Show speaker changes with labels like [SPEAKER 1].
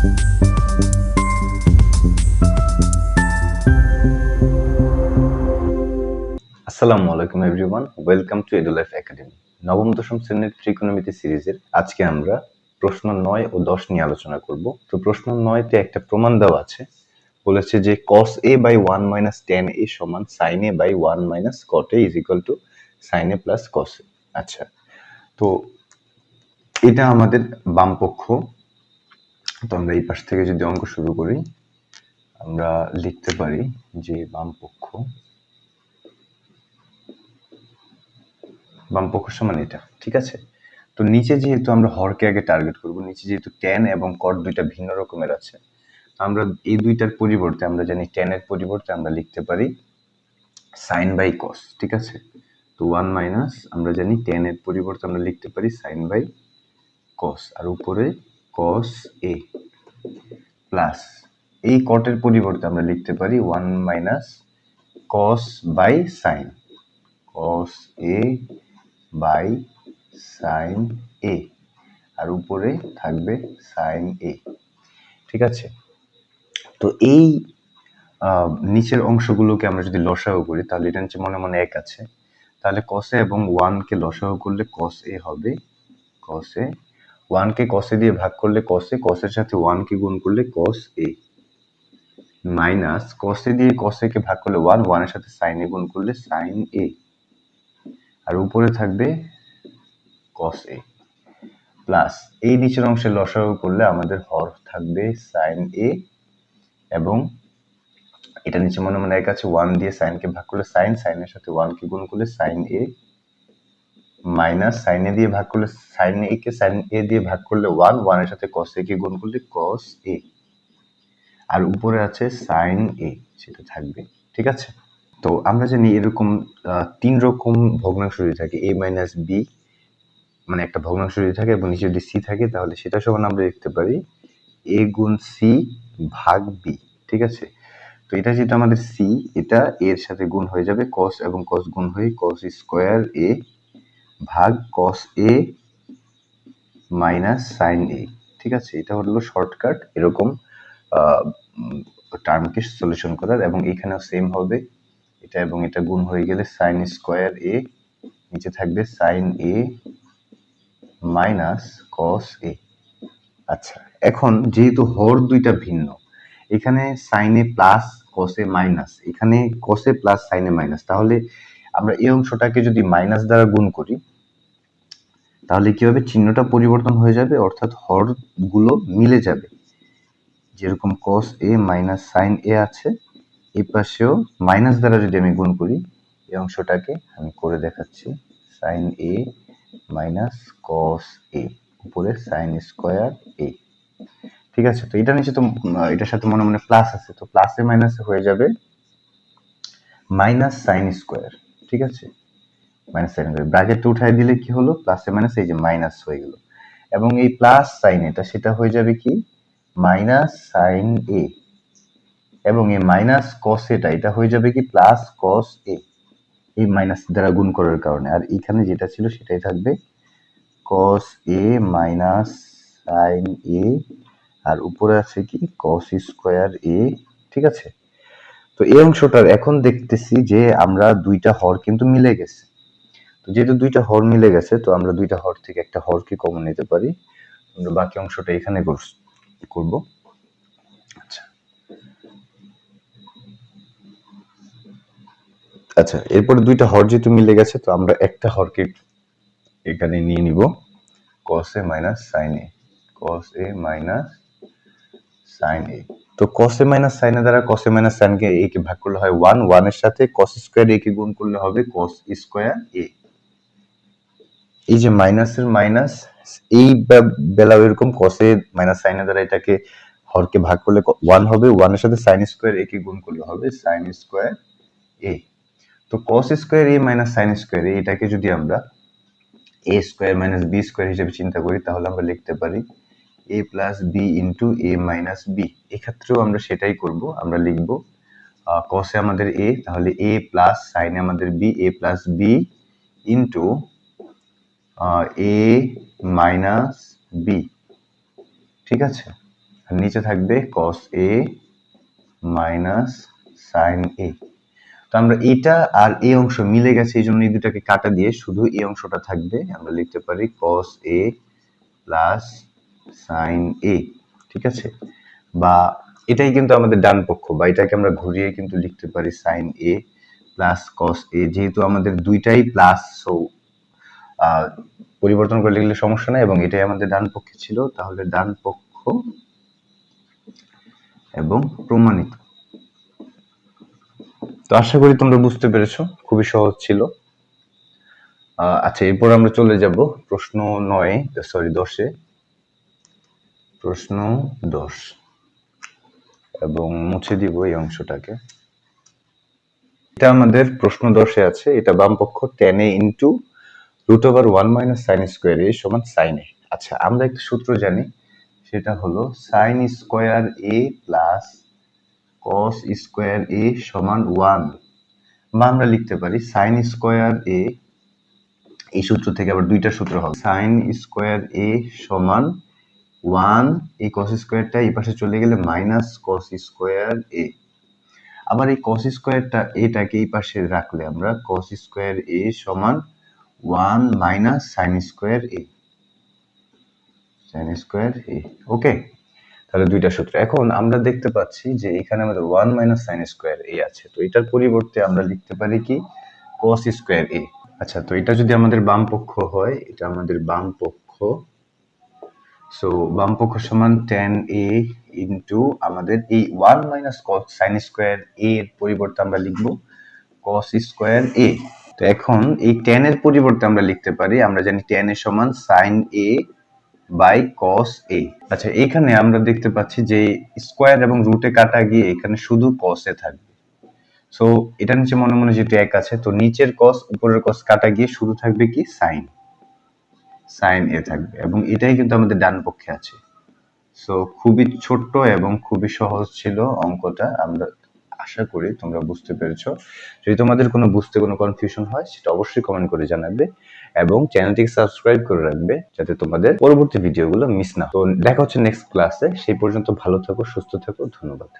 [SPEAKER 1] আসসালামু আলাইকুম everyone welcome to Edulife academy নবম দশম শ্রেণির ত্রিকোণমিতি সিরিজের। আজকে আমরা প্রশ্ন নয় ও দশ নিয়ে আলোচনা করব। তো প্রশ্ন নয়তে একটা প্রমাণ দেওয়া আছে। বলেছে যে cos a by one minus tan A সমান sin a by one minus cot a is equal to sin a plus cos a আচ্ছা তো এটা আমাদের বাম পক্ষ তো আমরা এই পাশ থেকে যদি অঙ্ক শুরু করি, আমরা লিখতে পারি যে বাম পক্ষ বাম পক্ষ সমান এটা, ঠিক আছে? তো নিচে যেহেতু আমরা হরকে আগে টার্গেট করব, নিচে যেহেতু ট্যান এবং কট দুইটা ভিন্ন রকমের আছে, আমরা এই দুইটার পরিবর্তে আমরা জানি ট্যানের পরিবর্তে আমরা লিখতে পারি সাইন বাই কস ঠিক আছে? তো ওয়ান মাইনাস আমরা জানি ট্যানের পরিবর্তে আমরা লিখতে পারি সাইন বাই কস আর উপরে কস এ প্লাস এই কটের পরিবর্তে আমরা লিখতে পারি one minus cos by sine cos A by sine A আর উপরে থাকবে সাইন এ ঠিক আছে? তো এই নিচের অংশগুলোকে আমরা যদি লসাগু করি, তাহলে এটা নিচে মনে মনে এক আছে, তাহলে কসে এবং ওয়ানকে লসাগু করলে কস এ হবে কসে ওয়ানকে কসে দিয়ে ভাগ করলে কসে কসের সাথে ওয়ানকে গুণ করলে কস এ মাইনাস কসে দিয়ে কসেকে ভাগ করলে ওয়ান ওয়ানের সাথে সাইন গুণ করলে সাইন এ আর উপরে থাকবে কস এ প্লাস এই নিচের অংশে লসাগু করলে আমাদের হর থাকবে সাইন এ এবং এটা নিচে মনে মনে এক আছে ওয়ান দিয়ে সাইনকে ভাগ করলে সাইন সাইনের সাথে ওয়ানকে গুণ করলে sine A minus sine A দিয়ে ভাগ করলে sine A K sign A দিয়ে ভাগ করলে ওয়ান ওয়ানের সাথে কস এ কে গুণ করলে কস এ আর উপরে আছে সাইন এ সেটা থাকবে, ঠিক আছে? তো আমরা জানি এরকম তিন রকম ভগ্নাংশ যদি থাকে এ মাইনাস বি মানে একটা ভগ্নাংশ যদি থাকে এবং নিচে যদি সি থাকে, তাহলে সেটা সমান আমরা লিখতে পারি এ গুণ সি ভাগ বি ঠিক আছে? তো এটা যেটা আমাদের সি এটা এর সাথে গুণ হয়ে যাবে কস এবং কস গুণ হয়ে কস স্কোয়ার এ ভাগ কস এ মাইনাস সাইন এ ঠিক আছে? এটা হলো শর্টকাট এরকম টার্মকে সলিউশন করার, এবং এখানেও সেম হবে। এটা এবং এটা গুণ হয়ে গেলে সাইন স্কোয়ার এ নিচে থাকবে sign A minus cos A আচ্ছা এখন যেহেতু হর দুইটা ভিন্ন, এখানে সাইনে প্লাস কসে মাইনাস এখানে কসে প্লাস সাইনে মাইনাস তাহলে আমরা এই অংশটাকে যদি মাইনাস দ্বারা গুণ করি, তাহলে কি হবে? চিহ্নটা পরিবর্তন হয়ে যাবে, অর্থাৎ হরগুলো মিলে যাবে। যেরকম কস এ মাইনাস সাইন এ আছে, এই পাশেও মাইনাস দ্বারা যদি আমি গুণ করি, এই অংশটাকে আমি করে দেখাচ্ছি সাইন এ মাইনাস কস এ উপরে সাইন স্কোয়ার এ ঠিক আছে? তো এটা নিচে তো এটার সাথে মনে মনে প্লাস আছে, তো প্লাসে মাইনাসে হয়ে যাবে মাইনাস সাইন স্কোয়ার ঠিক আছে? মাইনাস সাইন করে। ব্র্যাকেটটা উঠাই দিলে কি হলো? প্লাসে মাইনাস এই যে মাইনাস হয়ে গেল। এবং এই প্লাস সাইন এটা, সেটা হয়ে যাবে কি? মাইনাস সাইন এ এবং এই মাইনাস কস এটা এটা হয়ে যাবে কি? প্লাস কস এ এই মাইনাস দ্বারা গুণ করার কারণে। আর এখানে যেটা ছিল সেটাই থাকবে। কস এ মাইনাস সাইন এ আর উপরে আছে কি? কস স্কোয়ার এ ঠিক আছে? তো এই অংশটার এখন দেখতেছি যে আমরা দুইটা হর কিন্তু মিলে গেছে। তো যেহেতু দুইটা হর মিলে গেছে, তো আমরা দুইটা হর থেকে একটা হরকে কমন নিতে পারি। আমরা বাকি অংশটা এখানে করব। আচ্ছা। আচ্ছা এরপরে দুইটা হর যেহেতু মিলে গেছে, তো আমরা একটা হরকে এখানে নিয়ে নিব। cos a minus sine A cos a minus sine A তো a মাইনাস সাইন এ দ্বারা a মাইনাস সাইন কে a কে ভাগ করলে হয় 1 1 এর সাথে cos স্কয়ার a কে গুণ করলে হবে cos স্কয়ার a এই যে মাইনাসের মাইনাস এই বে- বেলাও এরকম a মাইনাস সাইন এ দ্বারা এটাকে হরকে ভাগ করলে 1 হবে 1 এর সাথে সাইন স্কয়ার a কে গুণ করলে হবে সাইন স্কয়ার এ তো cos square A minus sine square A এটাকে যদি আমরা a square minus b square হিসেবে চিন্তা করি, তাহলে আমরা লিখতে পারি a plus B into A minus B এক্ষেত্রেও আমরা সেটাই করব, আমরা লিখব কসে আমাদের a, তাহলে a প্লাস সাইনে আমাদের b, a plus B into A minus B ঠিক আছে? আর নিচে থাকবে কস এ মাইনাস সাইন এ তো আমরা এটা আর এই অংশ মিলে গেছে, এই জন্য এই দুটাকে কাটা দিয়ে শুধু এই অংশটা থাকবে। আমরা লিখতে পারি কস এ প্লাস সাইন এ ঠিক আছে? বা এটাই কিন্তু আমাদের ডান পক্ষ, বা এটাকে আমরা ঘুরিয়ে কিন্তু লিখতে পারি সাইন এ প্লাস কস এ যেহেতু আমাদের দুইটাই প্লাস সো পরিবর্তন করে লিখলে সমস্যা নাই, এবং এটাই আমাদের ডান পক্ষে ছিল, তাহলে ডান পক্ষ এবং প্রমাণিত। তো আশা করি তোমরা বুঝতে পেরেছ, খুবই সহজ ছিল। আচ্ছা এরপর আমরা চলে যাব প্রশ্ন নয় সরি দশে। প্রশ্ন দশ। এবং মুছে দিব এই অংশটাকে। এটা আমাদের প্রশ্ন দশে আছে, এটা বাম পক্ষ tan A into root over one minus sine square A সমান সাইন এ আচ্ছা আমরা একটা সূত্র জানি, সেটা হলো sine square A plus cos square A সমান ওয়ান বা আমরা লিখতে পারি সাইন স্কোয়ার এ এই সূত্র থেকে আবার দুইটা সূত্র হবে। সাইন স্কোয়ার এ সমান ওয়ান, এই কস স্কোয়ারটা এই পাশে চলে গেলে মাইনাস কস স্কোয়ার এ আবার এই কস স্কোয়ারটা এটাকে এই পাশে রাখলে আমরা কস স্কোয়ার এ সমান one minus sine square A sine square A okay তাহলে দুইটা সূত্র। এখন আমরা দেখতে পাচ্ছি যে এখানে আমাদের one minus sine square A আছে। তো এটার পরিবর্তে আমরা লিখতে পারি কি? কস স্কোয়ার এ আচ্ছা তো এটা যদি আমাদের বাম পক্ষ হয়, এটা আমাদের বাম পক্ষ সো বাম পক্ষ সমান টেন এ ইন্টু আমাদের এই one minus cos sine square A এর পরিবর্তে আমরা লিখব কস স্কোয়ার এ তো এখন এই টেন এর পরিবর্তে আমরা লিখতে পারি, আমরা জানি টেন এর সমান sine A by cos A আচ্ছা এখানে আমরা দেখতে পাচ্ছি যে স্কোয়ার এবং রুটে কাটা গিয়ে এখানে শুধু কস এ থাকবে। সো এটা নিচে মনে মনে যেহেতু এক আছে, তো নিচের কস উপরের কস কাটা গিয়ে শুধু থাকবে কি? সাইন সাইন এ থাকবে এবং এটাই কিন্তু আমাদের ডান পক্ষে আছে। সো খুবই ছোট্ট এবং খুবই সহজ ছিল অঙ্কটা। আমরা আশা করি তোমরা বুঝতে পেরেছ। যদি তোমাদের কোনো বুঝতে কোনো কনফিউশন হয়, সেটা অবশ্যই কমেন্ট করে জানাবে এবং চ্যানেলটিকে সাবস্ক্রাইব করে রাখবে যাতে তোমাদের পরবর্তী ভিডিওগুলো মিস না। তো দেখা হচ্ছে নেক্সট ক্লাসে সেই পর্যন্ত ভালো থাকো, সুস্থ থাকো। ধন্যবাদ।